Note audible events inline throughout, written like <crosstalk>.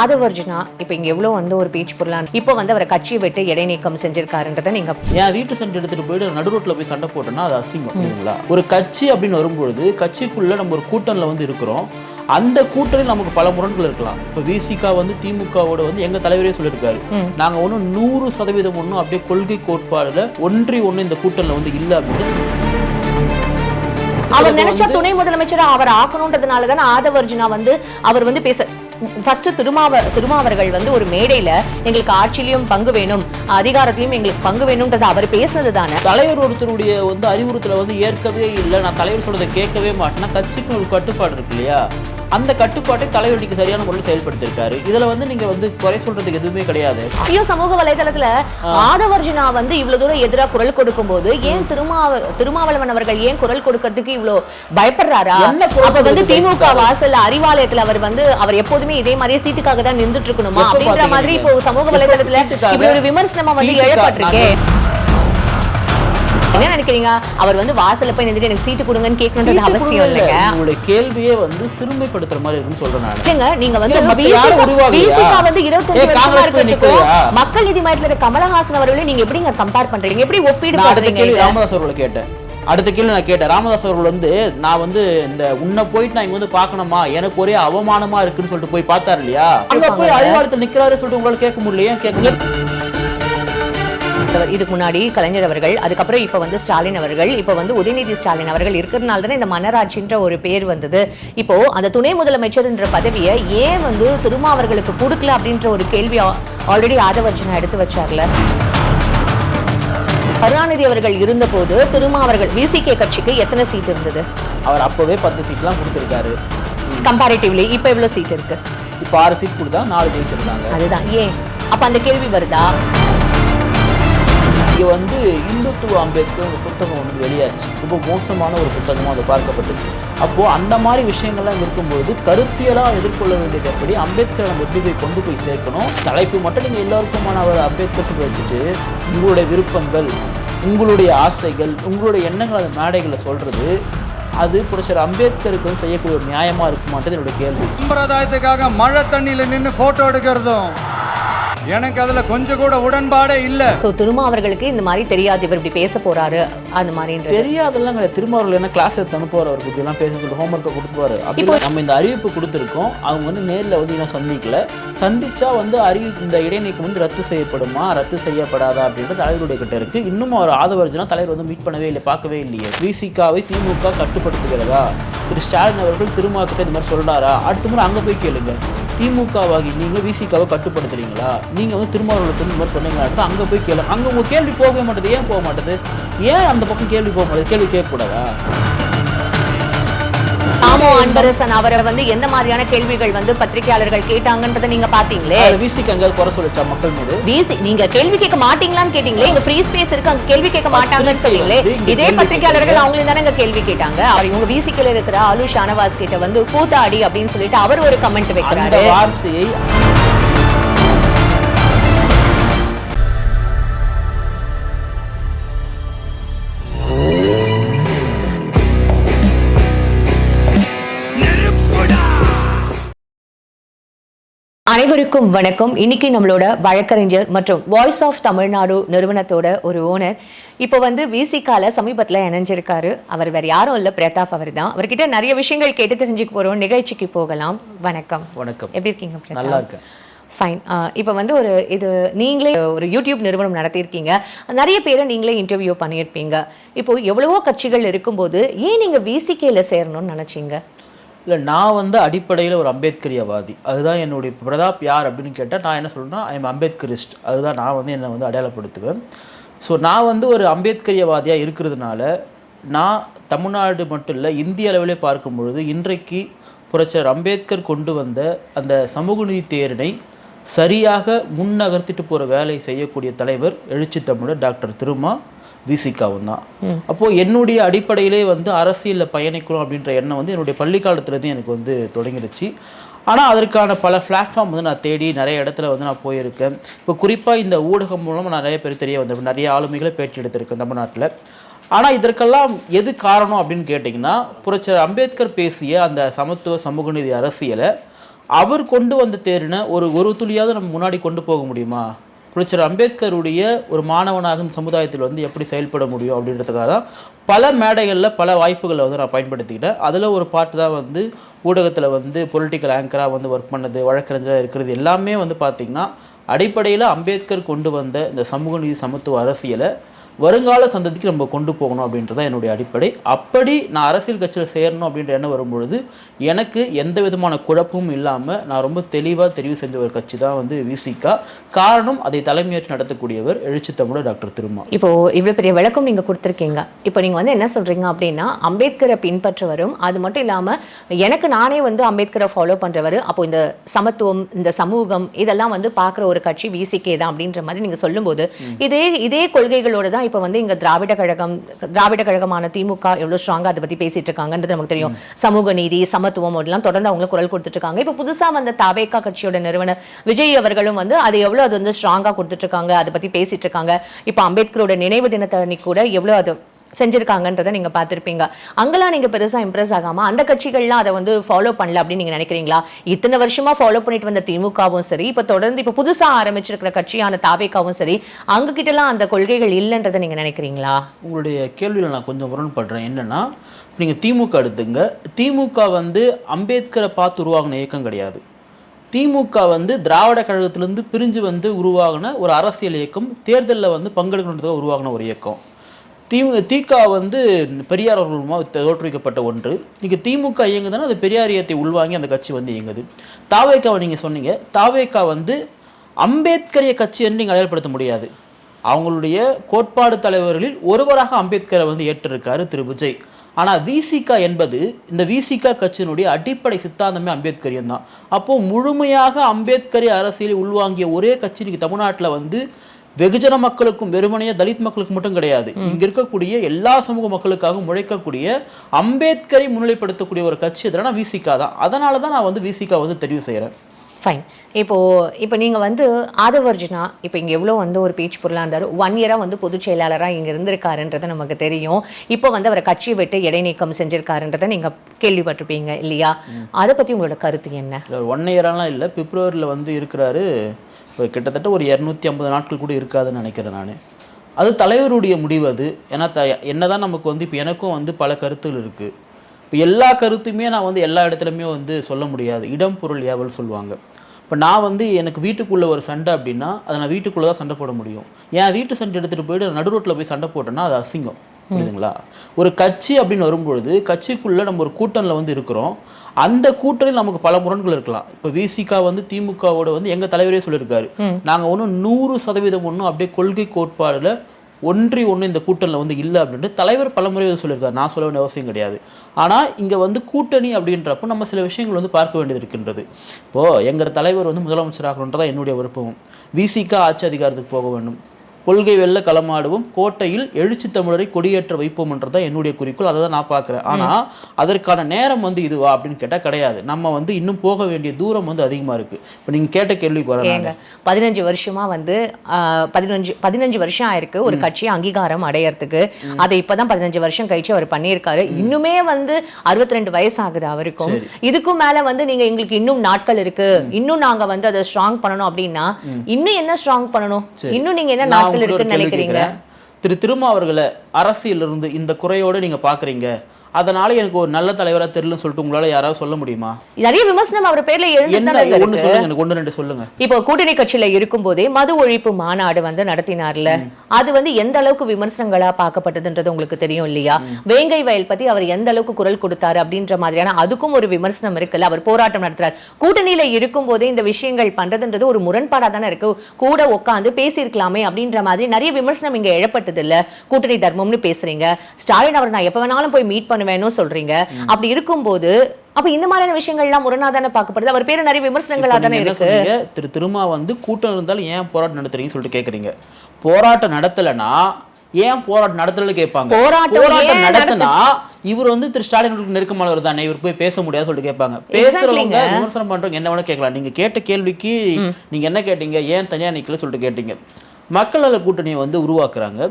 ஆதவர்ஜுனா இப்ப இங்க எவ்வளவு வந்து ஒரு பேச்சு பொருளான் இப்போ வந்து அவரை கட்சியை விட்டு இடைநீக்கம் செஞ்சிருக்காருன்றத நீங்க என் வீட்டு சண்டை எடுத்துட்டு போயிட்டு நடு ரோட்ல போய் சண்டை போட்டோம்னா அது அசிங்கம் இல்லைங்களா ஒரு கட்சி அப்படின்னு வரும்பொழுது கட்சிக்குள்ள நம்ம ஒரு கூட்டணியில் வந்து இருக்கிறோம். அந்த கூட்டணியில் நமக்கு பல முரண்கள் இருக்கலாம். இப்போ விசிகா வந்து திமுகவோட வந்து எங்க தலைவரே சொல்லியிருக்காரு. நாங்க ஒன்றும் நூறு சதவீதம் ஒன்றும் அப்படியே கொள்கை கோட்பாடுல ஒன்றி ஒண்ணு இந்த கூட்டணியில் வந்து இல்லை அப்படின்னு அவர் நினைச்ச துணை முதலமைச்சரை அவர் ஆக்கணும்ன்றதுனால தானே ஆதவர்ஜுனா வந்து அவர் வந்து பேச ஃபர்ஸ்ட் திருமாவ திருமாவர்கள் வந்து ஒரு மேடையில எங்களுக்கு ஆட்சியிலையும் பங்கு வேணும் அதிகாரத்திலையும் எங்களுக்கு பங்கு வேணும்ன்றது அவர் பேசினது தானே தலைவர் ஒருத்தருடைய வந்து அறிவுறுத்தலை வந்து ஏற்கவே இல்லை. நான் தலைவர் சொல்றதை கேட்கவே மாட்டேன்னா கட்சிக்கு ஒரு கட்டுப்பாடு இருக்கு இல்லையா? அந்த கட்டுப்பாட்டை தலைவர் இன்னைக்கு சரியான முறையில் செயல்படுத்திருக்காரு இதுல வந்து நீங்க வந்து குறை சொல்றதுக்கு எதுவுமே கிடையாது. ஐயோ சமூக வலைதளத்துல ஆதவர்ஜுனா வந்து இவ்வளவு தூரம் எதிரா குரல் கொடுக்கும் போது ஏன் திருமாவ திருமாவளவன் அவர்கள் ஏன் குரல் கொடுக்கறதுக்கு இவ்வளவு பயப்படுறாரா? அப்ப வந்து திமுக? வாசல்ல அறிவாலயத்துல அவர் வந்து அவர் எப்போதுமே இதே மாதிரியே சீட்டுக்காக தான் நின்றுட்டு இருக்கணுமா? அப்படின்ற மாதிரி? இப்போ சமூக வலைதளத்துல? இப்படி ஒரு விமர்சனமா வந்து சீட்டுக்கா- எழப்பட்டிருக்கே. என்ன நினைக்கிறீங்க? அவர் வந்து வாசல்ல போய் நின்னுட்டு எனக்கு சீட்டு கொடுங்கன்னு கேட்கணுன்றது அவசியம். இல்லைங்க. உங்களுடைய கேள்வியே வந்து சிறுமைப்படுத்துற மாதிரி இருக்குன்னு சொல்றேன் நான். நீங்க வந்து ஏன் மத்த யாரும் VCK உருவாகலையா? VCK வந்து 25 ஏன் வருஷமா காங்கிரஸ் போய் இருக்கிறதுக்கும் நிக்கலையா? மக்கள் நீதி மையத்துல இருக்க கமலஹாசன் அவர்களையும் நீங்க எப்படிங்க கம்பேர் பண்றீங்க? எப்படி ஒப்பீடு பண்றீங்க? ராமதாஸ் அவர்களை கேட்டேன். அடுத்த கேள்வி நான் கேட்டேன். ராமதாஸ் அவர்கள் வந்து நான் வந்து இந்த உன்னை போயிட்டு நான் இங்க வந்து பார்க்கணுமா? எனக்கு ஒரே அவமானமா இருக்குன்னு சொல்லிட்டு போய் பார்த்தாரு இல்லையா? அங்க போய். அறிவாளத்தில் நிக்கிறாரு சொல்லிட்டு உங்களால கேட்க முடியல ஏன் கேட்க அவர் இதுக்கு முன்னாடி கலைஞர் அவர்கள் அதுக்கப்புறம் இப்ப வந்து ஸ்டாலின் அவர்கள் இப்ப வந்து உதயநிதி ஸ்டாலின் அவர்கள் இருக்கிறதுனால தானே இந்த மன்னராட்சின்ற ஒரு பேர் வந்தது. இப்போ அந்த துணை முதலமைச்சர்ன்ற பதவியை ஏன் வந்து திருமாவர்களுக்கு கொடுக்கல அப்படின்ற ஒரு கேள்வி ஆல்ரெடி ஆதவர்ஜனா எடுத்து வச்சார்ல. கருணாநிதி அவர்கள் இருந்தபோது திருமாவர்கள் விசிகே கட்சிக்கு எத்தனை சீட் இருந்தது? அவர் அப்பவே பத்து சீட்லாம் கொடுத்துருக்காரு. கம்பேரிட்டிவ்லி இப்ப எவ்வளவு சீட் இருக்கு? இப்போ ஆறு சீட் கொடுத்தா நாலு ஜெயிச்சிருக்காங்க. அதுதான். ஏன்? அப்ப அந்த கேள்வி வருதா? இங்கே வந்து இந்துத்துவ அம்பேத்கர் ஒரு புத்தகம் ஒன்று வெளியாச்சு. ரொம்ப மோசமான ஒரு புத்தகமாக அது பார்க்கப்பட்டுச்சு. அப்போது அந்த மாதிரி விஷயங்கள்லாம் இருக்கும்பொழுது கருத்தியலாக எதிர்கொள்ள வேண்டியது எப்படி அம்பேத்கரை நம்ம எப்படி போய் கொண்டு போய் சேர்க்கணும்? தலைப்பு மட்டும் நீங்கள் எல்லாருக்குமான அவர் அம்பேத்கர் சொல்லி வச்சுட்டு உங்களுடைய விருப்பங்கள் உங்களுடைய ஆசைகள் உங்களுடைய எண்ணங்கள் அந்த மேடைகளை சொல்கிறது அது புரட்சர் அம்பேத்கருக்கு வந்து செய்யக்கூடிய ஒரு நியாயமாக இருக்குமான்றது என்னோட கேள்வி. சம்பிரதாயத்துக்காக மழை தண்ணியில் நின்று ஃபோட்டோ எடுக்கிறதும். எனக்கு அதுல கொஞ்சம் கூட உடன்பாடே இல்லை. ஸோ திருமாவர்களுக்கு இந்த மாதிரி தெரியாது இவர் இப்படி பேச போறாரு அந்த மாதிரின்றது. தெரியாதெல்லாம் கிடையாது. திரும்ப அவர்கள் என்ன கிளாஸ் எடுத்து அனுப்புவார் அவருக்கு இப்படிலாம் பேச சொல்லி ஹோம்ஒர்க்கை கொடுத்துருவாரு. அப்படி நம்ம இந்த அறிவிப்பு கொடுத்துருக்கோம். அவங்க வந்து நேரில் வந்து இன்னும் சந்திக்கல. சந்திச்சா வந்து அறிவிப்பு இந்த இடைநீக்கம் வந்து ரத்து செய்யப்படுமா ரத்து செய்யப்படாதா அப்படின்றது தலைவருடைய கிட்ட இருக்கு. இன்னும் அவர் ஆதவர்ஜனா தலைவர் வந்து மீட் பண்ணவே இல்லை பார்க்கவே இல்லையே. விசிகாவை திமுக கட்டுப்படுத்துகிறதா? திரு ஸ்டாலின் அவர்கள் திருமா கிட்ட இந்த மாதிரி சொல்றாரா? அடுத்த முறை அங்கே போய் கேளுங்க. திமுகவாகி நீங்கள் விசிகாவை கட்டுப்படுத்துறீங்களா? நீங்கள் வந்து திருமாவளவனுக்கு இந்த மாதிரி சொன்னீங்களா? அங்கே போய் கேளு. அங்கே உங்கள் கேள்வி போகவே மாட்டேது. ஏன் போக மாட்டேது? ஏன் அந்த பக்கம் கேள்வி போக மாட்டேது? கேள்வி கேட்கக்கூடாதா? தாமோ அன்பரசன் அவரை வந்து எந்த மாதிரியான கேள்விகள் வந்து பத்திரிகையாளர்கள் கேட்டாங்கன்றதை நீங்க பாத்தீங்களே? விசிக்கு குறை சொல்லிச்சா மக்கள் மீது? வீசி நீங்க கேள்வி கேட்க மாட்டீங்களான்னு கேட்டீங்களே? இங்க ஃப்ரீ ஸ்பேஸ் இருக்கு அங்க கேள்வி கேட்க மாட்டாங்கன்னு சொன்னீங்களே? இதே பத்திரிகையாளர்கள். அவங்களும் தானே இங்க கேள்வி கேட்டாங்க. அவர் இவங்க விசிக்கல இருக்கிற அலு ஷானவாஸ் கிட்ட வந்து கூத்தாடி அப்படின்னு சொல்லிட்டு அவர் ஒரு கமெண்ட் வைக்கிறாரு. வார்த்தையை அனைவருக்கும் வணக்கம். இன்னைக்கு நம்மளோட வழக்கறிஞர் மற்றும் வாய்ஸ் ஆஃப் தமிழ்நாடு நிறுவனத்தோட ஒரு ஓனர் இப்போ வந்து விசிகால சமீபத்தில் இணைஞ்சிருக்காரு. அவர் வேற யாரும் இல்லை பிரதாப் அவர் தான் அவர்கிட்ட நிறைய விஷயங்கள் கேட்டு தெரிஞ்சுக்க போறோம். நிகழ்ச்சிக்கு போகலாம். வணக்கம். வணக்கம். எப்படி இருக்கீங்க நல்லா இருக்கேன். ஃபைன் இப்போ வந்து ஒரு இது நீங்களே ஒரு யூடியூப் நிறுவனம் நடத்தியிருக்கீங்க. நிறைய பேரை நீங்களே இன்டர்வியூ பண்ணியிருப்பீங்க. இப்போ எவ்வளவோ கட்சிகள் இருக்கும்போது ஏன் நீங்க விசிகேல சேரணும்னு நினைச்சீங்க? இல்லை நான் வந்து அடிப்படையில் ஒரு அம்பேத்கரியவாதி. அதுதான் என்னுடைய பிரதாப் யார் அப்படின்னு கேட்டால் நான் என்ன சொல்கிறேன்னா ஐ எம் அம்பேத்கரிஸ்ட். அதுதான் நான் வந்து என்னை வந்து அடையாளப்படுத்துவேன். ஸோ நான் வந்து ஒரு அம்பேத்கரியவாதியாக இருக்கிறதுனால நான் தமிழ்நாடு மட்டும் இல்லை இந்திய அளவிலே பார்க்கும் பொழுது இன்றைக்கு புரட்சர் அம்பேத்கர் கொண்டு வந்த அந்த சமூக நீதி தேரினை சரியாக முன்னகர்த்திட்டு போகிற வேலை செய்யக்கூடிய தலைவர் எழுச்சி தமிழர் டாக்டர் திருமா. விசிகாவும் தான். அப்போது என்னுடைய அடிப்படையிலே வந்து அரசியலில் பயணிக்கணும் அப்படின்ற எண்ணம் வந்து என்னுடைய பள்ளி காலத்துலேருந்து எனக்கு வந்து தொடங்கிடுச்சு. ஆனால் அதற்கான பல பிளாட்ஃபார்ம் வந்து நான் தேடி நிறைய இடத்துல வந்து நான் போயிருக்கேன். இப்போ குறிப்பாக இந்த ஊடகம் மூலமாக நிறைய பேர் தெரிய வந்திருப்பேன் நிறைய ஆளுமைகளை பேட்டி எடுத்திருக்கேன் தமிழ்நாட்டில் ஆனால் இதற்கெல்லாம் எது காரணம் அப்படின்னு கேட்டிங்கன்னா புரட்சியர் அம்பேத்கர் பேசிய அந்த சமத்துவ சமூக நீதி அரசியலை அவர் கொண்டு வந்த தேரினை ஒரு ஒரு துளியாவது நம்ம முன்னாடி கொண்டு போக முடியுமா? புரட்சர் அம்பேத்கருடைய ஒரு மாணவனாகும் இந்த சமுதாயத்தில் வந்து எப்படி செயல்பட முடியும் அப்படின்றதுக்காக தான் பல மேடைகளில் பல வாய்ப்புகளை வந்து நான் பயன்படுத்திக்கிட்டேன். அதில் ஒரு பாட்டு தான் வந்து ஊடகத்தில் வந்து பொலிட்டிக்கல் ஆங்கராக வந்து ஒர்க் பண்ணது வழக்கறிஞராக இருக்கிறது எல்லாமே வந்து பார்த்திங்கன்னா அடிப்படையில் அம்பேத்கர் கொண்டு வந்த இந்த சமூக நீதி சமத்துவ அரசியலை வருங்கால சந்ததிக்கு நம்ம கொண்டு போகணும் அப்படின்றது தான் என்னுடைய அடிப்படை. அப்படி நான் அரசியல் கட்சியில் சேரணும் அப்படின்ற எண்ணம் வரும்பொழுது எனக்கு எந்த விதமான குழப்பமும் இல்லாமல் நான் ரொம்ப தெளிவாக தெரிவு செஞ்ச ஒரு கட்சி தான் வந்து விசிகா காரணம் அதை தலைமையேற்று நடத்தக்கூடியவர் எழுச்சி தமிழர் டாக்டர் திருமா. இப்போ இவ்வளவு பெரிய விளக்கம் நீங்க கொடுத்துருக்கீங்க. இப்போ நீங்க வந்து என்ன சொல்றீங்க அப்படின்னா அம்பேத்கரை பின்பற்றவரும் அது மட்டும் இல்லாம எனக்கு நானே வந்து அம்பேத்கரை ஃபாலோ பண்றவர் அப்போ இந்த சமத்துவம் இந்த சமூகம் இதெல்லாம் வந்து பார்க்குற ஒரு கட்சி விசிகே தான் அப்படின்ற மாதிரி நீங்க சொல்லும்போது இதே இதே கொள்கைகளோட தான் இப்போ வந்து இங்க திராவிட கழகம் திராவிட கழகமான திமுக எவ்வளவு ஸ்ட்ராங்கா அதை பத்தி பேசிட்டு இருக்காங்கன்றது நமக்கு தெரியும். சமூக நீதி சமத்துவம் எல்லாம் தொடர்ந்து அவங்க குரல் கொடுத்துட்டு இருக்காங்க. இப்போ புதுசா வந்த தாவேக்கா கட்சியோட நிறுவனர் விஜய் அவர்களும் வந்து அது எவ்வளவு அது வந்து ஸ்ட்ராங்கா கொடுத்துட்டு இருக்காங்க அதை பத்தி பேசிட்டு இருக்காங்க. இப்போ அம்பேத்கரோட நினைவு தினத்தை அன்னைக்கு கூட எவ்வளவு அது செஞ்சுருக்காங்கன்றதை நீங்கள் பார்த்துருப்பீங்க. அங்கெல்லாம் நீங்கள் பெருசாக இம்ப்ரெஸ் ஆகாமல் அந்த கட்சிகள்லாம் அதை வந்து ஃபாலோ பண்ணல அப்படின்னு நீங்கள் நினைக்கிறீங்களா? இத்தனை வருஷமாக ஃபாலோ பண்ணிட்டு வந்த திமுகவும் சரி இப்போ தொடர்ந்து இப்போ புதுசாக ஆரம்பிச்சிருக்கிற கட்சியான தாவேக்காவும் சரி அங்ககிட்டலாம் அந்த கொள்கைகள் இல்லைன்றதை நீங்கள் நினைக்கிறீங்களா? உங்களுடைய கேள்வியில் நான் கொஞ்சம் முரண்படுறேன். என்னென்னா நீங்கள் திமுக எடுத்துங்க. திமுக வந்து அம்பேத்கரை பார்த்து உருவாகின இயக்கம் கிடையாது. திமுக வந்து திராவிட கழகத்திலேருந்து பிரிஞ்சு வந்து உருவாகின ஒரு அரசியல் இயக்கம் தேர்தலில் வந்து பங்கெடுக்கணுன்றதுக்காக உருவாகின ஒரு இயக்கம். திமு திக வந்து பெரியார் அவர்கள் மூலமாக தோற்றுவிக்கப்பட்ட ஒன்று. இன்றைக்கி திமுக இயங்குதுன்னா அது பெரியார் உள்வாங்கி அந்த கட்சி வந்து இயங்குது. தாவேக்காவை நீங்கள் சொன்னீங்க. தாவேக்கா வந்து அம்பேத்கரிய கட்சி என்று நீங்கள் அடையாளப்படுத்த முடியாது. அவங்களுடைய கோட்பாடு தலைவர்களில் ஒருவராக அம்பேத்கரை வந்து ஏற்றிருக்காரு திரு விஜய். ஆனால் விசிகா என்பது இந்த விசிகா கட்சியினுடைய அடிப்படை சித்தாந்தமே அம்பேத்கரியன் தான். அப்போது முழுமையாக அம்பேத்கரிய அரசியலை உள்வாங்கிய ஒரே கட்சி இன்றைக்கி தமிழ்நாட்டில் வந்து வெகுஜன மக்களுக்கும் வெறுமனைய தலித் மக்களுக்கு மட்டும் கிடையாது. இங்க இருக்கக்கூடிய எல்லா சமூக மக்களுக்காகவும் உழைக்கக்கூடிய அம்பேத்கரை முன்னிலைப்படுத்தக்கூடிய ஒரு கட்சி எதுனா விசிகா தான். அதனால தான் நான் வந்து விசிகா வந்து தெரிவு செய்கிறேன் ஃபைன் இப்போ இப்போ நீங்க வந்து ஆதவர்ஜுனா இப்போ இங்க எவ்வளோ வந்து ஒரு பேச்சு பொருளாக இருந்தாரு? ஒன் இயரா வந்து பொதுச் செயலாளராக இங்க இருந்திருக்காருன்றது நமக்கு தெரியும். இப்போ வந்து அவரை கட்சியை விட்டு இடைநீக்கம் செஞ்சிருக்காருன்றதை நீங்க கேள்விப்பட்டிருப்பீங்க இல்லையா? அதை பத்தி உங்களோட கருத்து என்ன? ஒன் இயரெல்லாம் இல்லை பிப்ரவரியில் வந்து இருக்கிறாரு இப்போ கிட்டத்தட்ட ஒரு இரநூத்தி ஐம்பது நாட்கள் கூட இருக்காதுன்னு நினைக்கிறேன் நான். அது தலைவருடைய முடிவு அது. ஏன்னா த என்னதான் நமக்கு வந்து இப்போ எனக்கும் வந்து பல கருத்துகள் இருக்குது இப்போ எல்லா கருத்துமே நான் வந்து எல்லா இடத்துலையுமே வந்து சொல்ல முடியாது. இடம் பொருள் ஏவல் சொல்லுவாங்க. இப்போ நான் வந்து எனக்கு வீட்டுக்குள்ளே ஒரு சண்டை அப்படின்னா அதை நான் வீட்டுக்குள்ளே தான் சண்டை போட முடியும். என் வீட்டு சண்டை எடுத்துகிட்டு போயிட்டு நடு ரோட்டில் போய் சண்டை போட்டேன்னா அது அசிங்கம். புரியுதுங்களா? ஒரு கட்சி அப்படின்னு வரும்பொழுது கட்சிக்குள்ளே நம்ம ஒரு கூட்டணியில் வந்து இருக்கிறோம். அந்த கூட்டணியில் நமக்கு பல முரண்கள் இருக்கலாம். இப்போ விசிகா வந்து திமுகவோட வந்து எங்கள் தலைவரே சொல்லியிருக்காரு. நாங்கள் ஒன்றும் நூறு சதவீதம் ஒன்றும் அப்படியே கொள்கை கோட்பாடில் ஒன்றி ஒன்று இந்த கூட்டணியில் வந்து இல்லை அப்படின்ட்டு தலைவர் பலமுறை வந்து சொல்லியிருக்காரு. நான் சொல்ல வேண்டிய அவசியம் கிடையாது. ஆனால் இங்கே வந்து கூட்டணி அப்படின்றப்போ நம்ம சில விஷயங்கள் வந்து பார்க்க வேண்டியது இருக்கின்றது. இப்போது எங்கள் தலைவர் வந்து முதலமைச்சராகணுன்றதான் என்னுடைய விருப்பம். விசிகா ஆட்சி அதிகாரத்துக்கு போக வேண்டும். கொள்கை வெல்ல களமாடுவோம். கோட்டையில் எழுச்சி தமிழரை கொடியேற்ற வைப்போம்ன்றது தான் என்னுடைய குறிக்கோள். அதை தான் நான் பார்க்குறேன். ஆனால் அதற்கான நேரம் வந்து இதுவா? அப்படின்னு கேட்டால் கிடையாது. நம்ம வந்து இன்னும் போக வேண்டிய தூரம் வந்து அதிகமாக இருக்குது இப்போ நீங்கள் கேட்ட கேள்விக்கு வரேன் ஏங்க பதினஞ்சு வருஷமா வந்து பதினஞ்சு பதினஞ்சு வருஷம் ஆயிருக்கு. ஒரு கட்சி அங்கீகாரம் அடையறதுக்கு. அதை இப்பதான் பதினஞ்சு வருஷம் கழிச்சு அவர் பண்ணியிருக்காரு. இன்னுமே வந்து அறுபத்தி ரெண்டு வயசு ஆகுது அவருக்கும் இதுக்கும் மேல வந்து நீங்க எங்களுக்கு இன்னும் நாட்கள் இருக்கு. இன்னும் நாங்க வந்து அதை ஸ்ட்ராங் பண்ணணும் அப்படின்னா இன்னும் என்ன ஸ்ட்ராங் பண்ணணும்? இன்னும் நீங்க என்ன கேள்வி நினைக்கிறீங்க. திரு திருமா அவர்களை அரசியலிருந்து இந்த குறையோட நீங்க பாக்குறீங்க அதனால எனக்கு ஒரு நல்ல தலைவரா தெரியலன்னு சொல்லிட்டு உங்களால யாராவது சொல்ல முடியுமா? நிறைய விமர்சனம் அவர் பேர்ல எழுந்து ஒண்ணு ரெண்டு சொல்லுங்க. இப்போ கூட்டணி கட்சியில இருக்கும்போதே மது ஒழிப்பு மாநாடு வந்து நடத்தினார்ல. அது வந்து எந்த அளவுக்கு விமர்சனங்களா பார்க்கப்பட்டதுன்றது உங்களுக்கு தெரியும் இல்லையா? வேங்கை வயல் பத்தி அவர் எந்த அளவுக்கு குரல் கொடுத்தாரு அப்படின்ற மாதிரியான அதுக்கும் ஒரு விமர்சனம் இருக்குல்ல அவர் போராட்டம் நடத்துறாரு. கூட்டணியில இருக்கும்போதே இந்த விஷயங்கள் பண்றதுன்றது ஒரு முரண்பாடா தானே இருக்கு. கூட உட்காந்து பேசியிருக்கலாமே அப்படின்ற மாதிரி நிறைய விமர்சனம் இங்க எழப்பட்டது இல்ல கூட்டணி தர்மம்னு பேசுறீங்க. ஸ்டாலின் அவர் நான் எப்ப வேணாலும் போய் மீட் பண்ணுவேன்னு சொல்றீங்க. அப்படி இருக்கும்போது அப்ப இந்த மாதிரியான விஷயங்கள்லாம் முரணா தானே பார்க்கப்படுது? அவர் பேரு நிறைய விமர்சனங்களா தானே இருக்கு? திரு திருமா வந்து கூட்டம் இருந்தாலும் ஏன் போராட்டம் நடத்துறீங்கன்னு சொல்லிட்டு கேக்குறீங்க. போராட்டம் நடத்தலைன்னா ஏன் போராட்டம் நடத்தலன்னு கேட்பாங்க. போராட்டம் நடத்தினா இவர் வந்து திரு ஸ்டாலின் நெருக்கமானவர் தானே. இவர் போய் பேச முடியாது சொல்லிட்டு கேட்பாங்க. பேசுறவங்க விமர்சனம் பண்றவங்க என்ன வேணா கேட்கலாம். நீங்க கேட்ட கேள்விக்கு நீங்க என்ன கேட்டீங்க? ஏன் தனியா நிக்கல சொல்லிட்டு கேட்டீங்க. மக்கள் கூட்டணியை வந்து உருவாக்குறாங்க.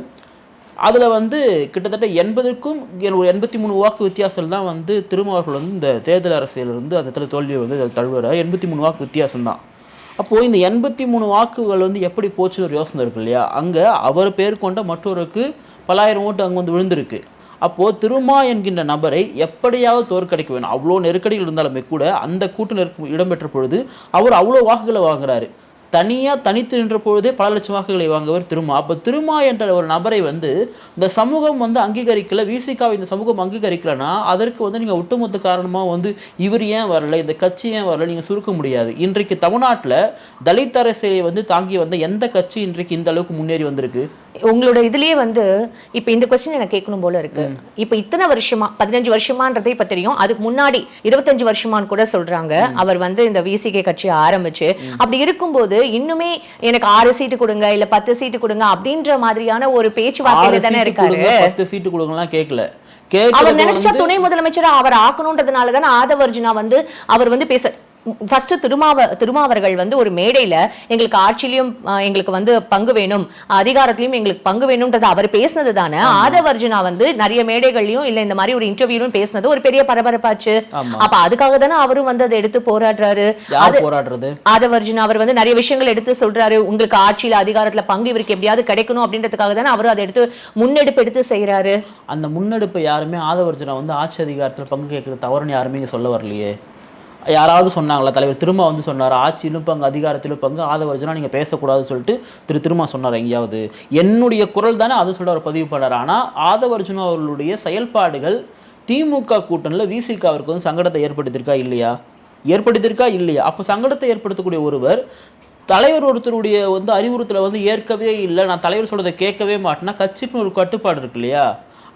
அதில் வந்து கிட்டத்தட்ட எண்பதுக்கும் ஒரு எண்பத்தி மூணு வாக்கு வித்தியாசம் தான் வந்து திருமாவர்கள் வந்து இந்த தேர்தல் அரசியல் இருந்து அந்த இடத்துல தோல்வியை வந்து தழுவுறாரு. எண்பத்தி மூணு வாக்கு வித்தியாசம் தான். அப்போது இந்த எண்பத்தி மூணு வாக்குகள் வந்து எப்படி போச்சுன்னு ஒரு யோசனை இருக்கு இல்லையா? அங்கே அவர் பேர் கொண்ட மற்றொருக்கு பலாயிரம் ஓட்டு அங்கே வந்து விழுந்திருக்கு. அப்போது திருமா என்கின்ற நபரை எப்படியாவது தோற்கடிக்க வேணும். அவ்வளோ நெருக்கடிகள் இருந்தாலுமே கூட அந்த கூட்டு நெருக்கம் இடம்பெற்ற பொழுது அவர் அவ்வளோ வாக்குகளை வாங்குறாரு. தனியாக தனித்து நின்ற பொழுதே பல லட்சம் வாக்குகளை வாங்குவர் திருமா. அப்போ திருமா என்ற ஒரு நபரை வந்து இந்த சமூகம் வந்து அங்கீகரிக்கல விசிகாவை இந்த சமூகம் அங்கீகரிக்கலனா அதற்கு வந்து நீங்கள் ஒட்டுமொத்த காரணமாக வந்து இவர் ஏன் வரல இந்த கட்சி ஏன் வரல நீங்கள் சுருக்க முடியாது. இன்றைக்கு தமிழ்நாட்டில் தலித் அரசியலை வந்து தாங்கி வந்த எந்த கட்சி இன்றைக்கு இந்த அளவுக்கு முன்னேறி வந்திருக்கு? உங்களோட இதுலயே வந்து இப்ப இந்த கொஸ்டின் எனக்கு கேட்கணும் போல இருக்கு. இப்ப இத்தனை வருஷமா பதினஞ்சு வருஷமான்றது இப்ப தெரியும். அதுக்கு முன்னாடி இருபத்தஞ்சு வருஷமான்னு கூட சொல்றாங்க. அவர் வந்து இந்த விசிகே கட்சியை ஆரம்பிச்சு. அப்படி இருக்கும்போது இன்னுமே எனக்கு ஆறு சீட்டு கொடுங்க இல்ல பத்து சீட்டு கொடுங்க அப்படின்ற மாதிரியான ஒரு பேச்சுவார்த்தையில தானே இருக்காரு. பத்து சீட்டு கொடுங்கலாம் கேட்கல. அவர் நினைச்ச துணை முதலமைச்சர் அவர் ஆக்கணும்ன்றதுனால தானே ஆதவர்ஜுனா வந்து அவர் வந்து பேச ஃபர்ஸ்ட் திருமாவ திருமாவர்கள் வந்து ஒரு மேடையில எங்களுக்கு ஆட்சியிலையும் எங்களுக்கு வந்து பங்கு வேணும் அதிகாரத்திலையும் எங்களுக்கு பங்கு வேணும்ன்றது அவர் பேசினது தானே. ஆதவர்ஜுனா வந்து நிறைய மேடைகள்லயும் இல்ல இந்த மாதிரி ஒரு இன்டர்வியூலும் பேசினது ஒரு பெரிய பரபரப்பாச்சு. அப்ப அதுக்காக தானே அவரும் வந்து அதை எடுத்து போராடுறாரு. போராடுறது? ஆதவர்ஜுனா அவர் வந்து நிறைய விஷயங்கள் எடுத்து சொல்றாரு. உங்களுக்கு ஆட்சியில அதிகாரத்துல பங்கு இவருக்கு எப்படியாவது கிடைக்கணும் அப்படின்றதுக்காக தானே அவரும் அதை எடுத்து முன்னெடுப்பு எடுத்து செய்யறாரு அந்த முன்னெடுப்பை யாருமே ஆதவர்ஜனா வந்து ஆட்சி அதிகாரத்தில் பங்கு கேட்கறது தவறுன்னு யாருமே சொல்ல வரலையே. யாராவது சொன்னாங்களா? தலைவர் திரும்ப வந்து சொன்னார்? ஆட்சியிலும் பங்கு அதிகாரத்திலும் பங்கு ஆதவர்ஜனா நீங்கள் பேசக்கூடாதுன்னு சொல்லிட்டு திரு திருமா சொன்னார் எங்கேயாவது? என்னுடைய குரல் தானே அது சொல்ல அவர் பதிவு பண்ணார். ஆனால் ஆதவர்ஜுனா அவர்களுடைய செயல்பாடுகள் திமுக கூட்டணியில் விசிக அவருக்கு வந்து சங்கடத்தை ஏற்படுத்தியிருக்கா இல்லையா? ஏற்படுத்தியிருக்கா இல்லையா? அப்போ சங்கடத்தை ஏற்படுத்தக்கூடிய ஒருவர் தலைவர் ஒருத்தருடைய வந்து அறிவுறுத்தலை வந்து ஏற்கவே இல்லை. நான் தலைவர் சொல்கிறத கேட்கவே மாட்டேன்னா கட்சிக்குன்னு ஒரு கட்டுப்பாடு இருக்கு இல்லையா?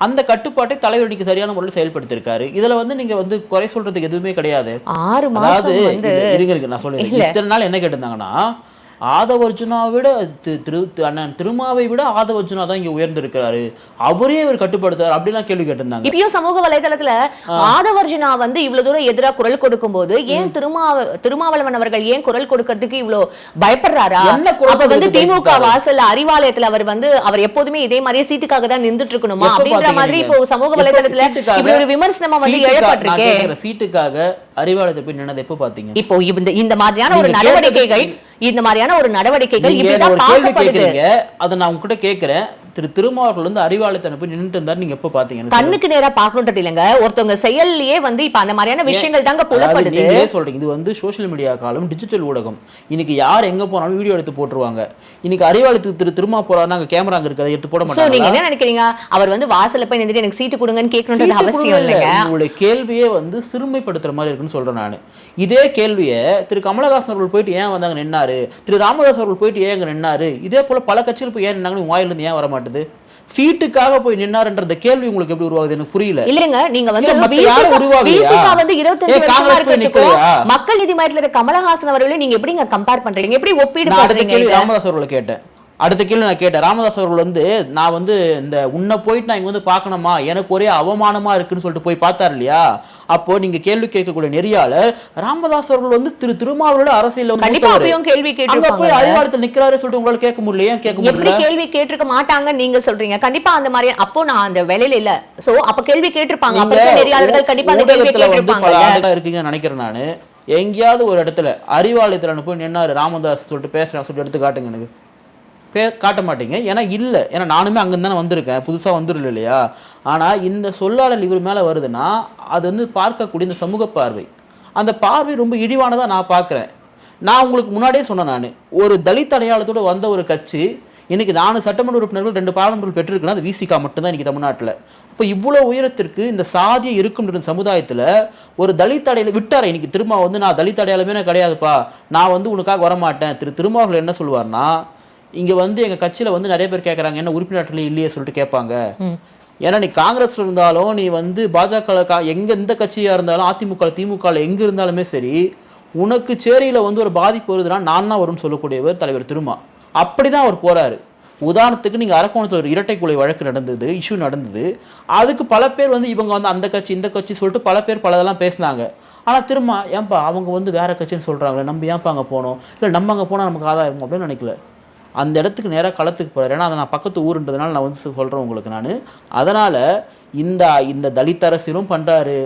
அந்த கட்டுப்பாட்டை தலைவர் இன்னைக்கு சரியான முறையில் செயல்படுத்தியிருக்காரு. இதுல வந்து நீங்க வந்து குறை சொல்றதுக்கு எதுவுமே கிடையாது. ஆறு அதாவது இருங்க இருங்க நான் சொல்றேன். இத்தனை நாள் என்ன கேட்டிருந்தாங்கன்னா ஆதவர்ஜுனாவை விட திரு அண்ணன் திருமாவை விட ஆதவர்ஜுனா தான் இங்க உயர்ந்திருக்கிறாரு. அவரே அவர் கட்டுப்படுத்தார் அப்படிலாம் கேள்வி கேட்டிருந்தாங்க. இப்பயும் சமூக வலைதளத்துல ஆதவர்ஜுனா வந்து இவ்வளவு தூரம் எதிரா குரல் கொடுக்கும் போது ஏன் திருமாவ திருமாவளவன் அவர்கள் ஏன் குரல் கொடுக்கறதுக்கு இவ்வளவு பயப்படுறாரா? அப்ப வந்து திமுக? வாசல்ல அறிவாலயத்துல அவர் வந்து அவர் எப்போதுமே இதே மாதிரியே சீட்டுக்காக தான் நின்றுட்டு இருக்கணுமா அப்படின்ற மாதிரி? இப்போ சமூக வலைதளத்துல இப்படி ஒரு விமர்சனமா வந்து எழப்பட்டிருக்கே. சீட்டுக்காக அறிவாலயத்தை போய் நின்னதை எப்போ பாத்தீங்க? இப்போ இந்த மாதிரியான ஒரு நடவடிக்கைகள் இந்த மாதிரியான ஒரு நடவடிக்கைகள் இப்படிதான் பார்க்கப்படுது. அதை நான் உங்ககிட்ட கேட்கிறேன் திரு திருமாவர்கள் வந்து அறிவாலயத்தை போய் நின்னுட்டு இருந்தாரு. நீங்க எப்போ பாத்தீங்க? கண்ணுக்கு நேரா பார்க்கணுன்றது இல்லைங்க. ஒருத்தவங்க செயல்லயே வந்து இப்ப அந்த மாதிரியான விஷயங்கள் தாங்க புலப்படுது. நீங்களே சொல்றீங்க. இது வந்து சோஷியல் மீடியா காலம் டிஜிட்டல் ஊடகம். இன்னைக்கு யார் எங்க போனாலும் வீடியோ எடுத்து போட்டுருவாங்க. இன்னைக்கு அறிவாலயத்துக்கு திரு திருமா போறாருன்னா அங்க கேமரா அங்க இருக்கு அதை எடுத்து போட சோ மாட்டாங்க நீங்க என்ன நினைக்கிறீங்க? அவர் வந்து வாசல்ல போய் நின்னுட்டு எனக்கு சீட்டு கொடுங்கன்னு கேட்கணுன்றது அவசியம். இல்லைங்க. உங்களுடைய கேள்வியே வந்து சிறுமைப்படுத்துற மாதிரி இருக்குன்னு சொல்றேன் நான். இதே கேள்வியை திரு கமலஹாசன் அவர்கள் போயிட்டு ஏன் வந்தாங்க நின்னாரு? திரு ராமதாஸ் அவர்கள் போயிட்டு ஏன் அங்க நின்னாரு? இதே போல பல கட்சிகள் போய் ஏன் நின்னாங்க உங்க வாயில இருந்து ஏன் வர மாட்டுது சீட்டுக்காக போய் நின்னாருன்ற கேள்வி உங்களுக்கு எப்படி உருவாகுது எனக்கு புரியல இல்லைங்க நீங்க வந்து யாரும் உருவாகலையா? வந்து இருபத்தஞ்சு ஏன் வருஷமா? மக்கள் நீதி மையத்துல இருக்க கமலஹாசன் அவர்களையும் நீங்க எப்படிங்க கம்பேர் பண்றீங்க எப்படி ஒப்பீடு நான் அடுத்த பண்றீங்க கேள்வி? ராமதாஸ் அவர்களை கேட்டேன் அடுத்த கேள்வி நான் கேட்டேன். ராமதாஸ் அவர்கள் வந்து நான் வந்து இந்த உன்னை போயிட்டு நான் இங்க வந்து பார்க்கணுமா? எனக்கு ஒரே அவமானமா இருக்குன்னு சொல்லிட்டு போய் பார்த்தார் இல்லையா? அப்போ நீங்க கேள்வி கேட்கக்கூடிய நெறியாளர் ராமதாஸ் அவர்கள் வந்து திரு திருமாவளோட அரசியல் கேள்வி அங்க போய் அறிவாளத்தில் நிக்கிறாரு சொல்லிட்டு உங்களால கேட்க முடியல கேட்க முடியல? கேள்வி கேட்டிருக்க மாட்டாங்க நீங்க சொல்றீங்க. கண்டிப்பா அந்த மாதிரி அப்போ நான் அந்த வேலையில இல்ல. சோ அப்ப கேள்வி கேட்டிருப்பாங்க. அப்ப நெறியாளர்கள் கண்டிப்பா அந்த கேள்வி கேட்டிருப்பாங்க. இருக்கீங்கன்னு நினைக்கிறேன் நானு. எங்கேயாவது ஒரு இடத்துல அறிவாலயத்துல போய் நின்னாரு ராமதாஸ் சொல்லிட்டு பேசுறேன் சொல்லிட்டு எடுத்து காட்டுங்க எனக்கு. பே காட்ட மாட்டீங்க. ஏன்னா இல்லை. ஏன்னா நானுமே அங்கே தானே வந்திருக்கேன். புதுசாக வந்துடல இல்லையா? ஆனால் இந்த சொல்லாடல் இவர் மேலே வருதுன்னா அது வந்து பார்க்கக்கூடிய இந்த சமூக பார்வை. அந்த பார்வை ரொம்ப இழிவானதாக நான் பார்க்குறேன். நான் உங்களுக்கு முன்னாடியே சொன்னேன் நான். ஒரு தலித் அடையாளத்தோட வந்த ஒரு கட்சி இன்றைக்கி நாலு சட்டமன்ற உறுப்பினர்கள் ரெண்டு பாராளுமன்ற பெற்றிருக்குன்னா அது விசிகா மட்டும்தான் இன்றைக்கி தமிழ்நாட்டில். இப்போ இவ்வளோ உயரத்திற்கு இந்த சாதியை இருக்கும்ன்ற சமுதாயத்தில் ஒரு தலித் அடையாள விட்டார இன்றைக்கி திரும்ப வந்து நான் தலித் அடையாளமே கிடையாதுப்பா. நான் வந்து உனக்காக வரமாட்டேன். திரு திருமாவர்கள் என்ன சொல்லுவார்னா இங்கே வந்து எங்கள் கட்சியில் வந்து நிறைய பேர் கேட்குறாங்க என்ன உறுப்பினர்களே இல்லையே சொல்லிட்டு கேட்பாங்க. ஏன்னா நீ காங்கிரஸ்ல இருந்தாலும் நீ வந்து பாஜக எங்கே எந்த கட்சியாக இருந்தாலும் அதிமுக திமுக எங்கே இருந்தாலுமே சரி உனக்கு சேரியில வந்து ஒரு பாதிப்பு வருதுன்னா நான் தான் வரும்னு சொல்லக்கூடியவர் தலைவர் திருமா. அப்படிதான் அவர் போகிறாரு உதாரணத்துக்கு நீங்கள் அரக்கோணத்தில் ஒரு இரட்டை கொலை வழக்கு நடந்தது இஷ்யூ நடந்தது. அதுக்கு பல பேர் வந்து இவங்க வந்து அந்த கட்சி இந்த கட்சி சொல்லிட்டு பல பேர் பலதெல்லாம் பேசினாங்க. ஆனால் திரும்ப ஏன்பா அவங்க வந்து வேற கட்சின்னு சொல்கிறாங்களே நம்ம ஏன்ப்பா அங்கே போனோம்? இல்லை நம்ம அங்கே போனால் நமக்கு ஆதாயம் அப்படின்னு நினைக்கல. அந்த இடத்துக்கு நேராக களத்துக்கு போகிறார் ஏன்னா அதை நான் பக்கத்து ஊருன்றதுனால நான் வந்து சொல்கிறேன் உங்களுக்கு நான். அதனால் இந்த இந்த தலித் அரசியலும் பண்ணுறாரு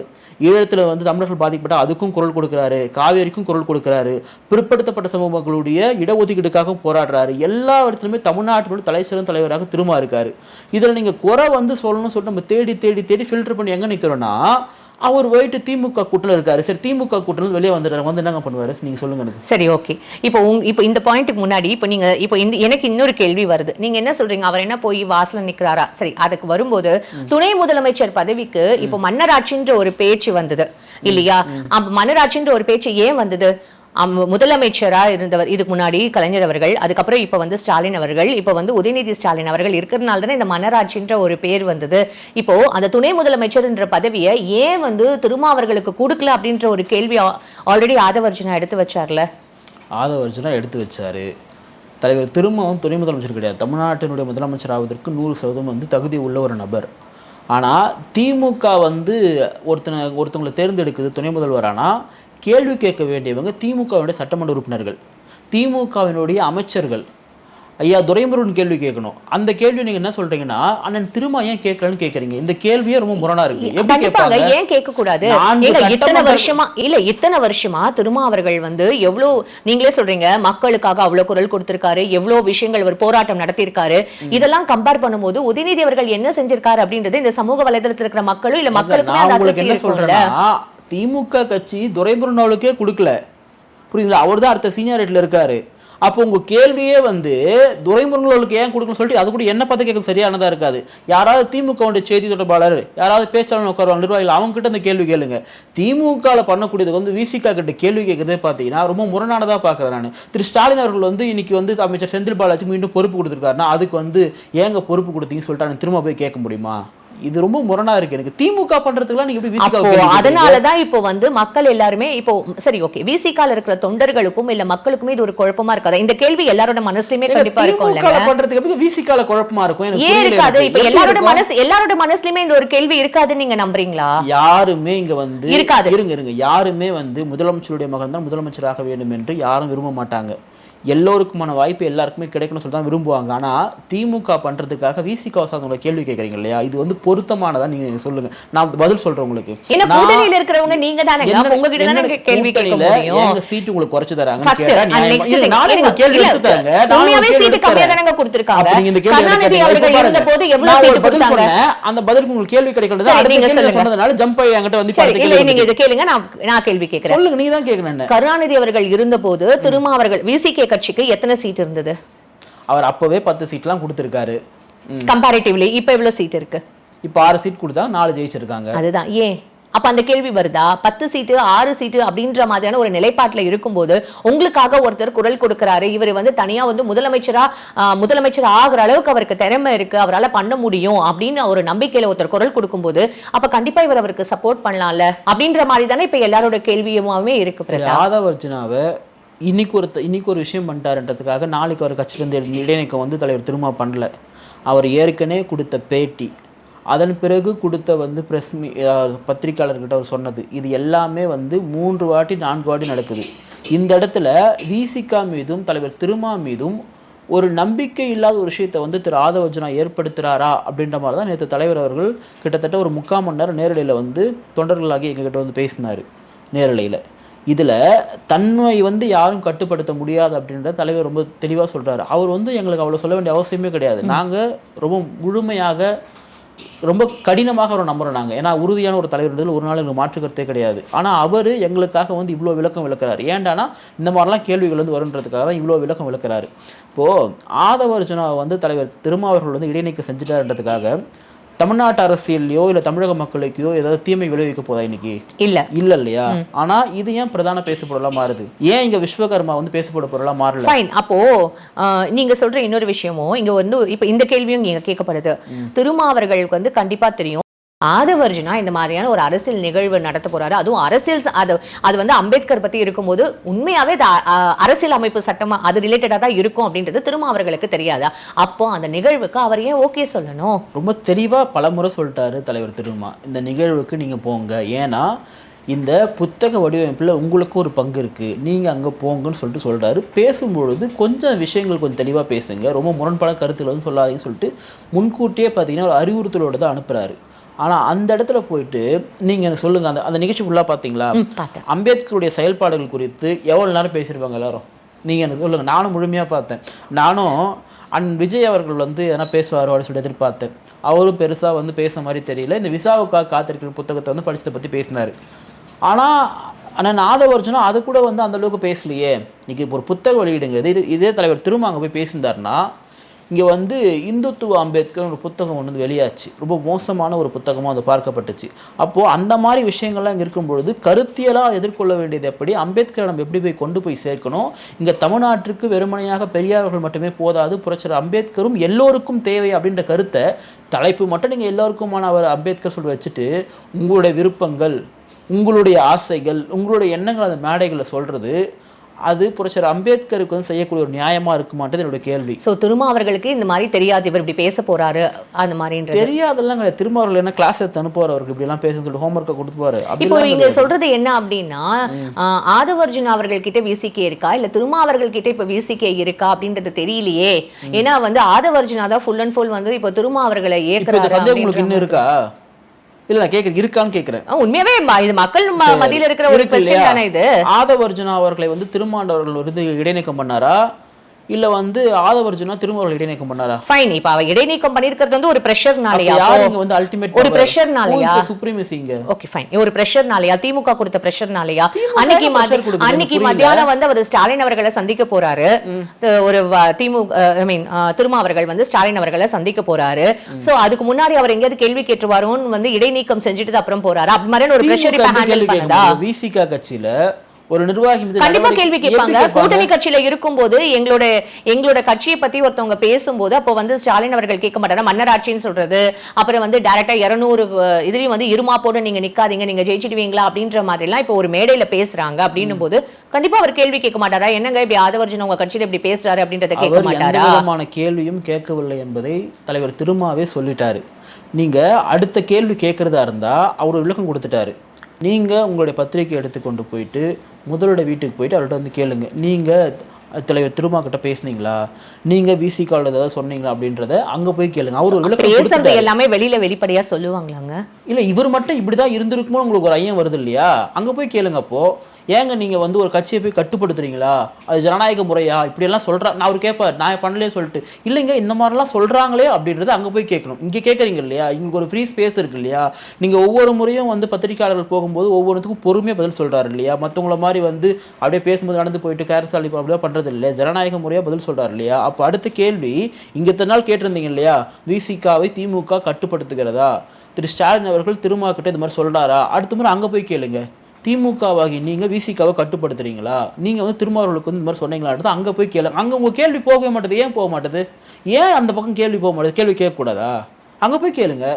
ஈழத்தில் வந்து தமிழர்கள் பாதிக்கப்பட்ட அதுக்கும் குரல் கொடுக்குறாரு. காவேரிக்கும் குரல் கொடுக்குறாரு. பிற்படுத்தப்பட்ட சமூகங்களுடைய இடஒதுக்கீடுக்காகவும் போராடுறாரு. எல்லா இடத்துலையுமே தமிழ்நாட்டினுடைய தலை சிறந்த தலைவராக திரும்ப இருக்காரு இதில் நீங்கள் குறை வந்து சொல்லணும்னு சொல்லிட்டு நம்ம தேடி தேடி தேடி ஃபில்டர் பண்ணி எங்கே நிற்கிறோன்னா அவர் போயிட்டு திமுக கூட்டணியில் இருக்காரு. சரி திமுக கூட்டணியில் வெளியே வந்துடுறாரு வந்து என்னங்க பண்ணுவார்? நீங்கள் சொல்லுங்க எனக்கு. சரி ஓகே. இப்போ உங் இப்போ இந்த பாயிண்ட்டுக்கு முன்னாடி இப்போ நீங்க இப்போ இந்த எனக்கு இன்னொரு கேள்வி வருது. நீங்க என்ன சொல்றீங்க? அவர் என்ன போய் வாசல்ல நிக்கிறாரா? சரி அதுக்கு வரும்போது துணை முதலமைச்சர் பதவிக்கு இப்போ மன்னராட்சின்ற ஒரு பேச்சு வந்தது இல்லையா? அப்ப மன்னராட்சின்ற ஒரு பேச்சு ஏன் வந்தது? அம் இருந்தவர் இதுக்கு முன்னாடி கலைஞர் அவர்கள் அதுக்கப்புறம் இப்போ வந்து ஸ்டாலின் அவர்கள் இப்போ வந்து உதயநிதி ஸ்டாலின் அவர்கள் இருக்கிறதுனால தானே இந்த மன்னராட்சின்ற ஒரு பேர் வந்தது. இப்போ அந்த துணை முதலமைச்சர்ன்ற பதவியை ஏன் வந்து திருமாவர்களுக்கு கொடுக்கல அப்படின்ற ஒரு கேள்வி ஆல்ரெடி ஆதவர்ஜனா எடுத்து வச்சார்ல? ஆதவர்ஜனா எடுத்து வச்சாரு. தலைவர் திரும்பவும் துணை முதலமைச்சர் கிடையாது. தமிழ்நாட்டினுடைய முதலமைச்சர் ஆவதற்கு நூறு சதவீதம் வந்து தகுதி உள்ள ஒரு நபர். ஆனால் திமுக வந்து ஒருத்தனை ஒருத்தவங்களை தேர்ந்தெடுக்குது துணை முதல்வரானா கேள்வி கேட்க வேண்டியவங்க திமுகவினுடைய சட்டமன்ற உறுப்பினர்கள் திமுகவினுடைய அமைச்சர்கள். ஐயா துரைமுருகன் கேள்வி கேட்கணும். அந்த கேள்வி நீங்க என்ன சொல்றீங்கன்னா அண்ணன் திரும்ப ஏன் கேட்கலன்னு கேட்குறீங்க. இந்த கேள்வியே ரொம்ப முரணா இருக்கு. எப்படி கேட்பாங்க? ஏன் கேட்க கூடாது இத்தனை வருஷமா இல்ல இத்தனை வருஷமா திருமா அவர்கள் வந்து எவ்வளவு நீங்களே சொல்றீங்க மக்களுக்காக அவ்வளவு குரல் கொடுத்திருக்காரு எவ்வளவு விஷயங்கள் ஒரு போராட்டம் நடத்தியிருக்காரு. இதெல்லாம் கம்பேர் பண்ணும்போது உதயநிதி அவர்கள் என்ன செஞ்சிருக்காரு அப்படின்றது இந்த சமூக வலைதளத்துல இருக்கிற மக்களும் இல்ல அதிருப்தி என்ன சொல்றேன்னா திமுக கட்சி துரைமுருகனுக்கே கொடுக்கல. புரியுதுங்களா? அவர் தான் அடுத்த சீனியாரிட்டியில் இருக்காரு. அப்போ உங்கள் கேள்வியே வந்து துரைமுருகனுக்கு ஏன் கொடுக்கணும்னு சொல்லிட்டு அது கூட என்ன பார்த்து கேட்க சரியானதாக இருக்காது. யாராவது திமுக செய்தி தொடர்பாளர் யாராவது பேச்சாளர் உட்காருவாங்க நிர்வாகிகள் அவங்ககிட்ட அந்த கேள்வி கேளுங்க. திமுகவில் பண்ணக்கூடியது வந்து விசிகா கிட்ட கேள்வி கேட்குறதே பார்த்தீங்கன்னா ரொம்ப முரணானதாக பார்க்குறேன் நான். திரு. ஸ்டாலின் அவர்கள் வந்து இன்னைக்கு வந்து அமைச்சர் செந்தில் பாலாஜி மீண்டும் பொறுப்பு கொடுத்துருக்காருன்னா அதுக்கு வந்து ஏங்க பொறுப்பு கொடுத்தீங்கன்னு சொல்லிட்டு நான் திரும்ப போய் கேட்க முடியுமா? இது ரொம்ப முரணா இருக்கு. எனக்கு திமுக பண்றதுக்குலாம் நீங்க எப்படி விசிகா அப்போ அதனாலதான் இப்போ வந்து மக்கள் எல்லாருமே இப்போ சரி ஓகே விசிகால இருக்கிற தொண்டர்களுக்கும் இல்ல மக்களுக்குமே இது ஒரு குழப்பமா இருக்காது? இந்த கேள்வி எல்லாரோட மனசுலயுமே கண்டிப்பா இருக்கும் எப்படி விசிகால குழப்பமா இருக்கும்? ஏன் இருக்காது. இப்ப எல்லாரோட? மனசு எல்லாரோட மனசுலயுமே இந்த ஒரு கேள்வி இருக்காதுன்னு நீங்க நம்புறீங்களா? யாருமே இங்க வந்து இருக்காது. இருங்க இருங்க. யாருமே வந்து முதலமைச்சருடைய மகன் தான் முதலமைச்சராக வேண்டும் என்று யாரும் விரும்ப மாட்டாங்க. எல்லோருக்குமான வாய்ப்பு எல்லாருக்குமே கிடைக்கணும்னு சொல்லி தான் விரும்புவாங்க ஆனா திமுக பண்றதுக்காக விசிகா சார்ந்தவங்க கேள்வி கேட்கறீங்க இல்லையா இது வந்து பொருத்தமானதா நீங்க எனக்கு சொல்லுங்க நான் பதில் சொல்றேன் உங்களுக்கு கூட்டணியில இருக்கிறவங்க நீங்க தானேங்க என்ன- உங்ககிட்ட தானே கேள்வி கேட்க கூட்டணியில முடியும் எங்க சீட்டு உங்களுக்கு குறைச்சு கேள்வி எடுத்து தரேங்க. உண்மையாவே கேள்வி சீட்டு எடுத்து. தானங்க கொடுத்திருக்காங்க. இந்த கருணாநிதி. அவர்கள் இருந்த பாருங்க. போது எவ்வளவு சீட்டு கொடுத்தாங்க? அந்த பதிலுக்கு உங்களுக்கு கேள்வி கிடைக்கிறது அடுத்த கேள்வி. சொன்னதுனால ஜம்ப் ஆகி என்கிட்ட வந்து இல்ல கேள்வி நீங்க. இதை கேளுங்க நான் நான் கேள்வி கேட்கிறேன் சொல்லுங்க நீங்க தான் கருணாநிதி அவர்கள் இருந்தபோது திருமா அவர்கள் விசிகே கட்சிக்கு எத்தனை சீட் இருந்தது? அவர் அப்பவே பத்து சீட்லாம் கொடுத்துருக்காரு. கம்பேரிட்டிவ்லி இப்ப எவ்வளவு சீட் இருக்கு? இப்ப ஆறு சீட் கொடுத்தா நாலு ஜெயிச்சிருக்காங்க. அதுதான். ஏன்? அப்ப அந்த கேள்வி வருதா? பத்து சீட்டு ஆறு சீட்டு அப்படின்ற மாதிரியான ஒரு நிலைப்பாட்டுல இருக்கும்போது உங்களுக்காக ஒருத்தர் குரல் கொடுக்கறாரு. இவர் வந்து தனியா வந்து முதலமைச்சரா முதலமைச்சர் ஆகுற அளவுக்கு அவருக்கு திறமை இருக்கு. அவரால பண்ண முடியும் அப்படின்னு ஒரு நம்பிக்கையில ஒருத்தர் குரல் கொடுக்கும்போது அப்ப கண்டிப்பா இவர் அவருக்கு சப்போர்ட் பண்ணலாம்ல? அப்படின்ற மாதிரி தானே இப்ப எல்லாரோட கேள்வியுமாவே இருக்கு பிரதா. இன்றைக்கி இன்னைக்கு ஒரு இன்னைக்கு ஒரு விஷயம் பண்ணிட்டாருன்றதுக்காக நாளைக்கு அவர் கட்சியிலேருந்து இடைநீக்கம் வந்து தலைவர் திரும்ப பண்ணல. அவர் ஏற்கனவே கொடுத்த பேட்டி அதன் பிறகு கொடுத்த வந்து ப்ரெஸ் மீ பத்திரிக்கையாளர்கிட்ட அவர் சொன்னது இது எல்லாமே வந்து மூன்று வாட்டி நான்கு வாட்டி நடக்குது. இந்த இடத்துல விசிகா மீதும் தலைவர் திருமா மீதும் ஒரு நம்பிக்கை இல்லாத ஒரு விஷயத்தை வந்து திரு ஆதவர்ஜனா ஏற்படுத்துகிறாரா அப்படின்ற மாதிரி தான் நேற்று தலைவர் அவர்கள் கிட்டத்தட்ட ஒரு முக்கால் மணி நேரம் நேரலையில் வந்து தொண்டர்களாகி எங்ககிட்ட வந்து பேசினார் நேரலையில். இதில் தன்மை வந்து யாரும் கட்டுப்படுத்த முடியாது அப்படின்ற தலைவர் ரொம்ப தெளிவாக சொல்றாரு. அவர் வந்து எங்களுக்கு அவ்வளோ சொல்ல வேண்டிய அவசியமே கிடையாது. நாங்கள் ரொம்ப முழுமையாக ரொம்ப கடினமாக அவரை நம்புறோம் நாங்கள் ஏன்னா உறுதியான ஒரு தலைவர்ன்றதுல ஒரு நாள் எங்களுக்கு மாற்று கருத்தே கிடையாது. ஆனால் அவர் எங்களுக்காக வந்து இவ்வளோ விளக்கம் விளக்குறாரு. ஏன்டானா இந்த மாதிரிலாம் கேள்விகள் வந்து வருன்றதுக்காக தான் இவ்வளோ விளக்கம் விளக்குறாரு. இப்போது ஆதவர்ஜுனா வந்து தலைவர் திருமாவர்கள் வந்து இடைநீக்கம் செஞ்சுட்டாருன்றதுக்காக தமிழ்நாட்டு அரசியல்லையோ இல்லை தமிழக மக்களுக்கோ ஏதாவது தீமை விளைவிக்க போதா இன்னைக்கு? இல்ல. இல்ல இல்லையா ஆனா இது ஏன் பிரதான பேசப்பொருளா மாறுது? ஏன் இங்க விஸ்வகர்மா வந்து பேசப்பட பொருளா மாறல? ஃபைன் அப்போ நீங்க சொல்ற இன்னொரு விஷயமும் இங்க வந்து இப்ப இந்த கேள்வியும் இங்க கேட்கப்படுது. திருமா அவர்களுக்கு வந்து கண்டிப்பா தெரியும். ஆதவர்ஜுனா இந்த மாதிரியான ஒரு அரசியல் நிகழ்வு நடத்த போறாரு. அதுவும் அரசியல் அது அது வந்து அம்பேத்கர் பத்தி இருக்கும்போது உண்மையாவே அரசியல் அமைப்பு சட்டமா அது ரிலேட்டடா தான் இருக்கும் அப்படின்றது திரும்ப அவர்களுக்கு தெரியாதா? அப்போ அந்த நிகழ்வுக்கு அவர் ஏன் ஓகே சொல்லணும்? ரொம்ப தெளிவா பலமுறை சொல்லிட்டாரு தலைவர் திருமா. இந்த நிகழ்வுக்கு நீங்க போங்க. ஏன்னா இந்த புத்தக வடிவமைப்பில் உங்களுக்கும் ஒரு பங்கு இருக்குது நீங்கள் அங்கே போங்கன்னு சொல்லிட்டு சொல்கிறாரு பேசும்பொழுது கொஞ்சம் விஷயங்கள் கொஞ்சம் தெளிவாக பேசுங்க. ரொம்ப முரண்பட கருத்துக்கள் வந்து சொல்லாதீங்கன்னு சொல்லிட்டு முன்கூட்டியே பார்த்தீங்கன்னா ஒரு அறிவுறுத்தலோடு தான் அனுப்புகிறாரு ஆனால் அந்த இடத்துல போயிட்டு நீங்கள் எனக்கு சொல்லுங்கள் அந்த அந்த நிகழ்ச்சி ஃபுல்லாக பார்த்தீங்களா அம்பேத்கருடைய செயல்பாடுகள் குறித்து எவ்வளோ நேரம் பேசியிருப்பாங்க எல்லாரும்? நீங்கள் எனக்கு சொல்லுங்கள் நானும் முழுமையாக பார்த்தேன் நானும் அண்ட் விஜய் அவர்கள் வந்து எதனா பேசுவாரோ அப்படின்னு சொல்லி எதிர்பார்த்தேன். அவரும் பெருசாக வந்து பேச மாதிரி தெரியல. இந்த விசாவுக்காக காத்திருக்கிற புத்தகத்தை வந்து படிச்சதை பற்றி பேசினார். ஆனால் ஆனால் நாதவர்ஜனும் அது கூட வந்து அந்த அளவுக்கு பேசலையே. இன்னைக்கு இப்போ ஒரு புத்தக வெளியிடுங்கிறது இது இதே தலைவர் திரும்ப அங்கே போய் பேசியிருந்தாருன்னா இங்கே வந்து இந்துத்துவ அம்பேத்கர் ஒரு புத்தகம் ஒன்று வந்து வெளியாச்சு. ரொம்ப மோசமான ஒரு புத்தகமாக அது பார்க்கப்பட்டுச்சு. அப்போது அந்த மாதிரி விஷயங்கள்லாம் இங்கே இருக்கும் பொழுது கருத்தியலாக எதிர்கொள்ள வேண்டியது எப்படி? அம்பேத்கரை நம்ம எப்படி போய் கொண்டு போய் சேர்க்கணும்? இங்கே தமிழ்நாட்டிற்கு வெறுமனையாக பெரியார்கள் மட்டுமே போதாது புரட்சர் அம்பேத்கரும் எல்லோருக்கும் தேவை அப்படின்ற கருத்தை தலைப்பு மட்டும் நீங்கள் எல்லோருக்குமான அவர் அம்பேத்கர் சொல்லி வச்சுட்டு உங்களுடைய விருப்பங்கள் உங்களுடைய ஆசைகள் உங்களுடைய எண்ணங்கள் அந்த மேடைகளை சொல்கிறது அது புரட்சியர் அம்பேத்கருக்கு வந்து செய்யக்கூடிய ஒரு நியாயமாக இருக்குமான்றது என்னோட கேள்வி. சோ திருமா அவர்களுக்கு இந்த மாதிரி தெரியாது இவர் இப்படி பேச போறாரு அந்த மாதிரின்றது. தெரியாதெல்லாம் கிடையாது. திரும்ப அவர்கள் என்ன கிளாஸ் எடுத்து அனுப்புவார் அவருக்கு இப்படிலாம் பேசுன்னு சொல்லிட்டு ஹோம்ஒர்க்கை கொடுத்துப்பாரு இப்போ கிடையாது. சொல்றது என்ன அப்படின்னா ஆதவர்ஜுன் அவர்கள் கிட்ட விசிகே இருக்கா? இல்ல திருமா அவர்கள் கிட்ட இப்ப விசிகே இருக்கா அப்படின்றது தெரியலையே. ஏன்னா வந்து ஆதவர்ஜுனா தான் ஃபுல் அண்ட் ஃபுல் வந்து இப்போ திருமா அவர்களை ஏற்கிறாரு சந்தேகம் உங்களுக்கு இன்னும் இருக்கா? இல்ல நான் கேட்குறேன் இருக்கான்னு கேட்குறேன் ஆ, உண்மையாவே இது மக்கள் ம- மத்தியில இருக்கிற ஒரு? கொஸ்டின் தானே இது? ஆதவர்ஜுனா அவர்களை வந்து திருமாண்டவர்கள் வந்து இடைநீக்கம் பண்ணாரா? இல்ல வந்து ஆதவர்ஜுனா திரும்ப அவர்கள் இடைநீக்கம் பண்ணாரா? ஃபைன் இப்ப அவ இடைநீக்கம் பண்ணிருக்கிறது வந்து ஒரு பிரஷர்னாலயா யார் இங்க வந்து அல்டிமேட் ஒரு pressure-னாலயா? சுப்ரீமசிங்க ஓகே ஃபைன் ஒரு பிரஷர்னாலயா திமுக கொடுத்த பிரஷர்னாலயா அன்னைக்கு? அன்னைக்கு. மத்தியானம் வந்து அவர் ஸ்டாலின் அவர்களை சந்திக்க போறாரு. ஒரு திமுக ஐ மீன் திருமா அவர்கள் வந்து ஸ்டாலின் அவர்களை சந்திக்க போறாரு. சோ அதுக்கு முன்னாடி அவர் எங்கேயாவது கேள்வி கேட்டுருவாரோன்னு வந்து இடைநீக்கம் செஞ்சுட்டு அப்புறம் போறாரு. அப்படி மாதிரி ஒரு பிரஷர் இப்ப ஹேண்டில் பண்ணுதா? விசிகா கட்சியில ஒரு நிர்வாகி மீது கண்டிப்பா கேள்வி கேட்பாங்க? கூட்டணி கட்சியில இருக்கும்போது எங்களோட எங்களோட கட்சியை பத்தி ஒருத்தவங்க பேசும்போது அப்போ வந்து ஸ்டாலின் அவர்கள் கேட்க மாட்டாரு? மன்னராட்சின்னு சொல்றது. அப்புறம் வந்து டைரக்டா இருநூறு இதுலயும் வந்து இருமாப்போட நீங்க நிக்காதீங்க நீங்க ஜெயிச்சிடுவீங்களா? அப்படின்ற மாதிரி எல்லாம் இப்போ ஒரு மேடையில பேசுறாங்க. அப்படின்னும் போது கண்டிப்பா அவர் கேள்வி கேட்க மாட்டாரா? என்னங்க இப்படி ஆதவர்ஜன் உங்க கட்சியில இப்படி பேசுறாரு அப்படின்றத கேட்க மாட்டாரா? விதமான கேள்வியும் கேட்கவில்லை என்பதை தலைவர் திருமாவே சொல்லிட்டாரு. நீங்க அடுத்த கேள்வி கேட்கறதா இருந்தா அவர் விளக்கம் கொடுத்துட்டாரு. நீங்க உங்களுடைய பத்திரிக்கை எடுத்து கொண்டு போயிட்டு முதலோட வீட்டுக்கு போயிட்டு அவர்கிட்ட வந்து கேளுங்க. நீங்க தலைவர் திருமா கிட்ட பேசுனீங்களா? நீங்க விசி கால் ஏதாவது சொன்னீங்களா அப்படின்றத அங்க போய் கேளுங்க. அவர் ஒரு பேசுறது. எல்லாமே வெளியில வெளிப்படையா சொல்லுவாங்களாங்க? இல்ல இவர் மட்டும் இப்படிதான் இருந்திருக்குமோ உங்களுக்கு ஒரு ஐயம் வருது இல்லையா? அங்க போய் கேளுங்க அப்போ. ஏங்க நீங்கள் வந்து ஒரு கட்சியை போய் கட்டுப்படுத்துறீங்களா? அது ஜனநாயக முறையா? இப்படி எல்லாம் நான் அவர் கேட்பார் நான் பண்ணலே சொல்லிட்டு இல்லைங்க இந்த மாதிரிலாம் சொல்கிறாங்களே அப்படின்றது அங்கே போய் கேட்கணும். இங்கே கேட்குறீங்க இல்லையா? இங்கே ஒரு ஃப்ரீ ஸ்பேஸ் இருக்கு இல்லையா? நீங்கள் ஒவ்வொரு முறையும் வந்து பத்திரிக்கையாளர்கள் போகும்போது ஒவ்வொன்றுத்துக்கும் பொறுமையாக பதில் சொல்கிறாரு இல்லையா? மற்றவங்கள மாதிரி வந்து அப்படியே பேசும்போது நடந்து போயிட்டு கேரசாலி அப்படியே பண்ணுறது இல்லையா? ஜனநாயக முறையாக பதில் சொல்கிறார் இல்லையா? அப்போ அடுத்த கேள்வி இங்கே இத்தனை நாள் கேட்டிருந்தீங்க இல்லையா? விசிகாவை திமுக கட்டுப்படுத்துகிறதா? திரு ஸ்டாலின் அவர்கள் திருமா கிட்ட இந்த மாதிரி சொல்கிறாரா அடுத்த முறை அங்கே போய் கேளுங்க. திமுகவாகி நீங்கள் விசிகாவை கட்டுப்படுத்துறீங்களா? நீங்கள் வந்து திருமாவளவுக்கு வந்து இந்த மாதிரி சொன்னீங்களா? அங்கே போய் கேளுங்க அங்கே உங்கள் கேள்வி போகவே மாட்டேது. ஏன் போக மாட்டேது? ஏன் அந்த பக்கம் கேள்வி போக மாட்டேது? கேள்வி கேட்கக்கூடாதா? அங்கே போய் கேளுங்க.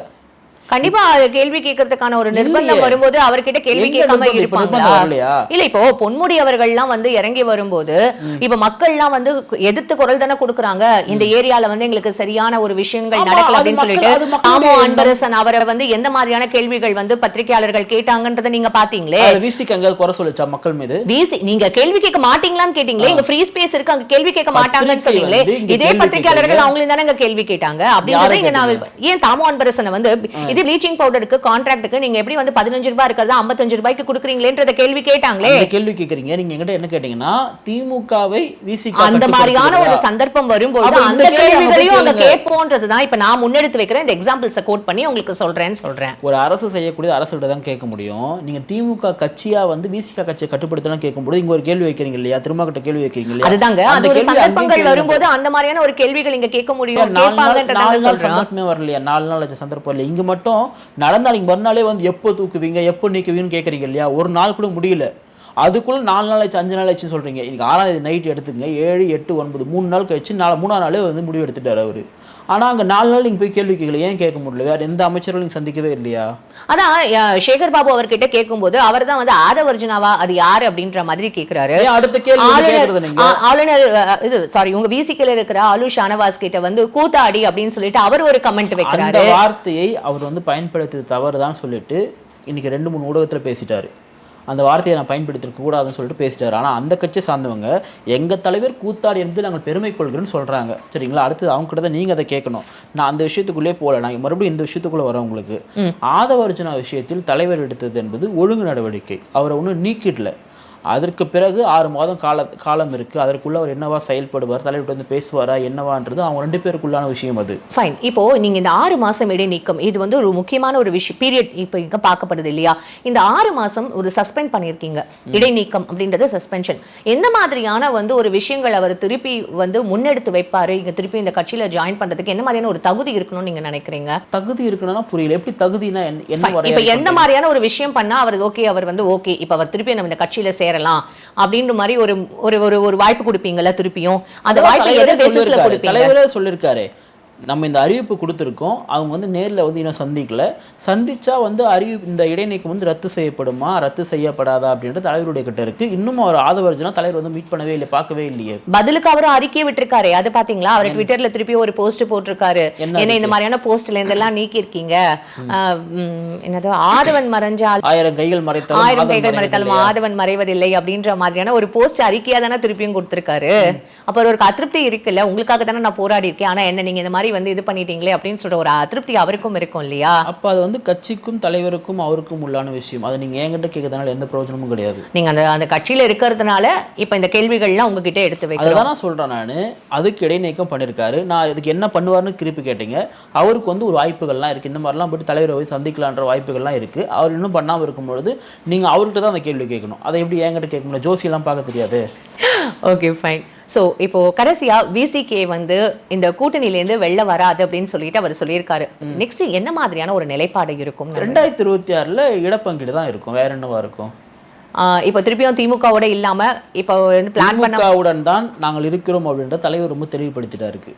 கண்டிப்பா அது கேள்வி கேட்கறதுக்கான ஒரு நிர்பந்தம். வரும்போது அவர்கிட்ட கேள்வி கேட்காம இருப்பாங்களா? இல்ல இப்போ பொன்முடி அவர்கள்லாம் வந்து இறங்கி வரும்போது இப்ப மக்கள்லாம் வந்து எதிர்த்து குரல் தானே கொடுக்குறாங்க. இந்த ஏரியால வந்து எங்களுக்கு சரியான ஒரு விஷயங்கள் நடக்கல அப்படின்னு சொல்லிட்டு ஆமோ. அன்பரசன் அவரை வந்து எந்த மாதிரியான கேள்விகள் வந்து பத்திரிகையாளர்கள் கேட்டாங்கன்றத நீங்க பாத்தீங்களே? விசிக்கு குறை சொல்லிச்சா மக்கள் மீது? வீசி நீங்க கேள்வி கேட்க மாட்டீங்களான்னு கேட்டீங்களே? இங்க ஃப்ரீ ஸ்பேஸ் இருக்கு அங்க கேள்வி கேட்க மாட்டாங்கன்னு சொன்னீங்களே? இங்க இதே பத்திரிகையாளர்கள். அவங்களும் தானே கேள்வி கேட்டாங்க? அப்படின்றத இங்க நான்? ஏன் தாமோ அன்பரசனை வந்து இது ப்ளீச்சிங் பவுடருக்கு கான்ட்ராக்ட்டுக்கு நீங்க எப்படி வந்து பதினஞ்சு ரூபாய் இருக்கிறதா ஐம்பத்தஞ்சு ரூபாய்க்கு கொடுக்குறீங்களேன்றத கேள்வி கேட்டாங்களே. கேள்வி கேக்குறீங்க. நீங்க என்கிட்ட என்ன கேட்டீங்கன்னா திமுகவை விசிக அந்த மாதிரியான ஒரு சந்தர்ப்பம் வரும்போது அந்த கேள்விகளையும் அங்க கேளுங்க. கேட்போன்றதுதான் இப்ப நான் முன்னெடுத்து வைக்கிறேன் இந்த எக்ஸாம்பிள்ஸை கோட் பண்ணி உங்களுக்கு சொல்றேன்னு சொல்றேன். ஒரு அரசு செய்யக்கூடிய அரசுகிட்ட தான் கேட்க முடியும். நீங்க திமுக கட்சியா வந்து விசிக கட்சியை கட்டுப்படுத்தலாம் கேட்கும்போது இங்க ஒரு கேள்வி வைக்கிறீங்க இல்லையா? திரும்ப கிட்ட கேள்வி வைக்கிறீங்க இல்லையா? அதுதாங்க. அந்த ஒரு சந்தர்ப்பங்கள். வரும்போது அந்த மாதிரியான ஒரு கேள்விகள் இங்க கேட்க முடியும். நாலு நாள் சந்தர்ப்பமே வரலையா? நாலு நாள் சந்தர்ப்பம் இல்லை இங்க மட்டும் மட்டும் நடந்தாலும் மறுநாளே வந்து எப்போ தூக்குவீங்க எப்போ நீக்குவீங்கன்னு கேட்குறீங்க இல்லையா? ஒரு நாள் கூட முடியல. அதுக்குள்ளே நாலு நாள் ஆச்சு அஞ்சு நாள் ஆச்சுன்னு சொல்கிறீங்க இன்னைக்கு ஆறாவது நைட் எடுத்துங்க ஏழு எட்டு ஒன்பது மூணு நாள் கழிச்சு நாலு மூணாம் நாளே வந்து முடிவு எடுத்துட்டார் அவர். ஆனா அங்க நாலு நாள் நீங்க போய் கேள்வி கேட்கல ஏன் கேட்க முடியல? வேற எந்த அமைச்சர்களும் சந்திக்கவே இல்லையா? அஹ், சேகர் பாபு அவர்கிட்ட கேட்கும்போது அவர் தான் வந்து ஆதவர்ஜுனாவா அது யாரு அப்படின்ற மாதிரி கேக்குறாரு. ஏன் அடுத்த கேள்வி ஆளுநர் இது சாரி உங்க விசிக்கல இருக்கிற ஆலு ஷானவாஸ் கிட்ட வந்து கூத்தாடி அப்படின்னு சொல்லிட்டு அவர் ஒரு கமெண்ட் வைக்கிறாரு. வார்த்தையை அவர் வந்து பயன்படுத்தியது தவறுதான் சொல்லிட்டு இன்னைக்கு ரெண்டு மூணு ஊடகத்துல பேசிட்டாரு. அந்த வார்த்தையை நான் பயன்படுத்திருக்க கூடாதுன்னு சொல்லிட்டு பேசிட்டாரு. ஆனால் அந்த கட்சியை சார்ந்தவங்க எங்கள் தலைவர் கூத்தாடி என்பது நாங்கள் பெருமை கொள்கிறேன்னு சொல்கிறாங்க சரிங்களா? அடுத்து அவங்க கிட்ட தான் நீங்கள் அதை கேட்கணும். நான் அந்த விஷயத்துக்குள்ளே போகல. நான் மறுபடியும் இந்த விஷயத்துக்குள்ளே வரேன் உங்களுக்கு. ஆதவ அர்ஜுனா விஷயத்தில் தலைவர் எடுத்தது என்பது ஒழுங்கு நடவடிக்கை. அவரை ஒன்றும் நீக்கிடல. அதற்கு பிறகு ஆறு மாதம் கால காலம் இருக்குது அதற்குள்ள அவர் என்னவா செயல்படுவார் தலைவர்கிட்ட வந்து பேசுவாரா என்னவான்றது அவங்க ரெண்டு பேருக்குள்ளான விஷயம் அது. ஃபைன் இப்போ நீங்க இந்த ஆறு மாசம் இடைநீக்கம் இது வந்து ஒரு முக்கியமான ஒரு விஷயம். பீரியட் இப்போ இங்க பார்க்கப்படுது இல்லையா? இந்த ஆறு மாசம் ஒரு சஸ்பெண்ட் பண்ணியிருக்கீங்க. இடைநீக்கம் அப்படின்றது சஸ்பென்ஷன் எந்த மாதிரியான வந்து ஒரு விஷயங்கள் அவர் திருப்பி வந்து முன்னெடுத்து வைப்பாரு? இங்க திருப்பி இந்த கட்சியில ஜாயின் பண்றதுக்கு என்ன மாதிரியான ஒரு தகுதி இருக்கணும்னு நீங்க நினைக்கிறீங்க? தகுதி இருக்குன்னா புரியல. எப்படி தகுதினா என்ன-. இப்ப எந்த மாதிரியான ஒரு விஷயம் பண்ணா அவர் ஓகே அவர் வந்து ஓகே இப்ப அவர் திருப்பி நம்ம இந்த கட்சியில சேரலாம் அப்படின்ற மாதிரி ஒரு ஒரு ஒரு வாய்ப்பு கொடுப்பீங்கல்ல திருப்பியும்? அந்த வாய்ப்பு எந்த பேசிஸ்ல. கொடுப்பீங்க? தலைவரே சொல்லியிருக்காரு. நம்ம இந்த அறிவிப்பு கொடுத்துருக்கோம். அவங்க வந்து நேரில் வந்து இன்னும் சந்திக்கல. சந்திச்சா வந்து அறிவிப்பு இந்த இடைநீக்கம் வந்து ரத்து செய்யப்படுமா? ரத்து செய்யப்படாதா? அப்படின்றது தலைவருடைய கிட்ட இருக்கு. இன்னும் அவர் ஆதவர்ஜுனா தலைவர் வந்து மீட் பண்ணவே இல்லை பார்க்கவே இல்லையே. பதிலுக்கு அவர் அறிக்கை விட்டிருக்காரு. அது பாத்தீங்களா? அவர் ட்விட்டர்ல திருப்பி ஒரு போஸ்ட் போட்டிருக்காரு. என்ன இந்த மாதிரியான போஸ்ட்ல இருந்தெல்லாம் நீக்கி இருக்கீங்க என்னது? ஆதவன் மறைஞ்சால் ஆயிரம் கைகள் மறைத்தாலும் ஆயிரம் கைகள். மறைத்தாலும் ஆதவன் மறைவதில்லை அப்படின்ற மாதிரியான ஒரு போஸ்ட் அறிக்கையா தானே திருப்பியும் கொடுத்திருக்காரு. அப்ப ஒரு அதிருப்தி இருக்குல்ல? உங்களுக்காக தானே நான் போராடி இருக்கேன் ஆனா என்ன நீங்க இந்த மாதிரி வந்து இது பண்ணிட்டீங்களே அப்படின்னு சொல்ற ஒரு அதிருப்தி அவருக்கும் இருக்கும் இல்லையா? அப்ப அது வந்து கட்சிக்கும் தலைவருக்கும் அவருக்கும் உள்ளான விஷயம். அதை நீங்க என்கிட்ட கேட்கறதுனால எந்த பிரயோஜனமும் கிடையாது. நீங்க அந்த அந்த கட்சியில இருக்கிறதுனால இப்ப இந்த கேள்விகள்லாம் உங்ககிட்ட எடுத்து வைக்கிறோம் நான் சொல்றேன் நான். அதுக்கு இடைநீக்கம் பண்ணியிருக்காரு நான் இதுக்கு என்ன பண்ணுவார்னு திருப்பி கேட்டீங்க. அவருக்கு வந்து ஒரு வாய்ப்புகள்லாம் இருக்கு. இந்த மாதிரிலாம் போயிட்டு தலைவரை போய் சந்திக்கலான்ற வாய்ப்புகள்லாம் இருக்கு. அவர் இன்னும் பண்ணாம இருக்கும்பொழுது நீங்க அவர்கிட்ட தான் அந்த கேள்வி கேட்கணும். அதை எப்படி என்கிட்ட கேட்க முடியும் ஜோசியெல்லாம் பார்க்க தெரியாது. <laughs> ஓகே ஃபைன் ஸோ இப்போ கடைசியா விசிகே வந்து இந்த கூட்டணியிலேருந்து வெளில வராது அப்படின்னு சொல்லிட்டு அவர் சொல்லியிருக்காரு. நெக்ஸ்ட் என்ன மாதிரியான ஒரு நிலைப்பாடு இருக்கும்? ரெண்டாயிரத்தி இருபத்தி ஆறுல இடப்பங்கீடு தான் இருக்கும். வேற என்னவா இருக்கும்? இப்போ திருப்பியும் திமுகவோட இல்லாம இப்போ பிளான் பண்ண திமுகவுடன் தான் நாங்கள் இருக்கிறோம் அப்படின்ற தலைவர் ரொம்ப தெளிவுபடுத்திட்டா இருக்கு.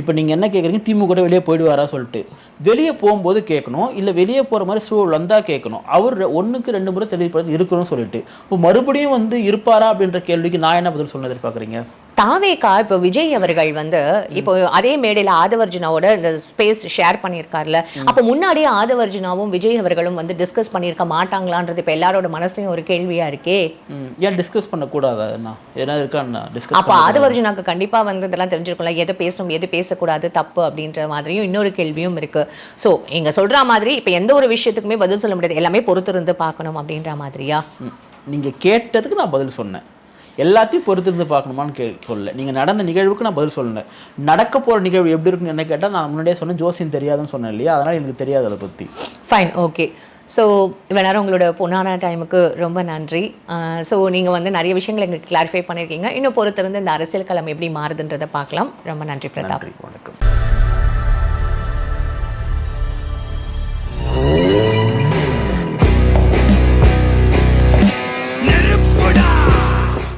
இப்போ நீங்கள் என்ன கேட்குறீங்க திமுக கூட வெளியே போயிடுவாரா சொல்லிட்டு. வெளியே போகும்போது கேட்கணும் இல்லை வெளியே போகிற மாதிரி சூழல் வந்தால் கேட்கணும். அவர் ஒண்ணுக்கு ரெண்டு முறை தெளிவுபடுத்தி இருக்கணும்னு சொல்லிட்டு. இப்போ மறுபடியும் வந்து இருப்பாரா அப்படின்ற கேள்விக்கு நான் என்ன பதில் சொல்ல எதிர்பார்க்குறீங்க? தாவேகா இப்போ விஜய் அவர்கள் வந்து இப்போ அதே மேடையில ஆதவர்ஜுனாவோட இந்த ஸ்பேஸ் ஷேர் பண்ணியிருக்காருல. அப்போ முன்னாடியே ஆதவர்ஜுனாவும் விஜய் அவர்களும் வந்து டிஸ்கஸ் பண்ணியிருக்க மாட்டாங்களான்றது இப்போ எல்லாரோட மனசுலயும் ஒரு கேள்வியா இருக்கே. ம், ஏன் டிஸ்கஸ் பண்ணக்கூடாதா என்ன? இருக்கான்னு டிஸ்கஸ் அப்போ ஆதவர்ஜுனாக்கு கண்டிப்பா வந்து இதெல்லாம் தெரிஞ்சிருக்கும்ல. எது பேசணும் எது பேசக்கூடாது தப்பு அப்படின்ற மாதிரியும் இன்னொரு கேள்வியும் இருக்கு. ஸோ நீங்க சொல்ற மாதிரி இப்போ எந்த ஒரு விஷயத்துக்குமே பதில் சொல்ல முடியாது. எல்லாமே பொறுத்திருந்து பார்க்கணும் அப்படின்ற மாதிரியா? நீங்கள் கேட்டதுக்கு நான் பதில் சொன்னேன். எல்லாத்தையும் பொறுத்திருந்து பார்க்கணுமான்னு கே சொல்ல நீங்கள் நடந்த நிகழ்வுக்கு நான் பதில் சொல்லல. நடக்க போகிற நிகழ்வு எப்படி இருக்குன்னு என்ன கேட்டால் நான் முன்னாடியே சொன்னேன் ஜோசியம் தெரியாதுன்னு சொன்னேன் இல்லையா? அதனால் எனக்கு தெரியாது அதை பற்றி ஃபைன் ஓகே ஸோ இவ்வளோ நேரம் உங்களோட பொன்னான டைமுக்கு ரொம்ப நன்றி. ஸோ நீங்கள் வந்து நிறைய விஷயங்களை எங்களுக்கு கிளாரிஃபை பண்ணியிருக்கீங்க. இன்னும் பொறுத்திருந்து இந்த அரசியல் களம் எப்படி மாறுதுன்றதை பார்க்கலாம். ரொம்ப நன்றி பிரதாப். வணக்கம்.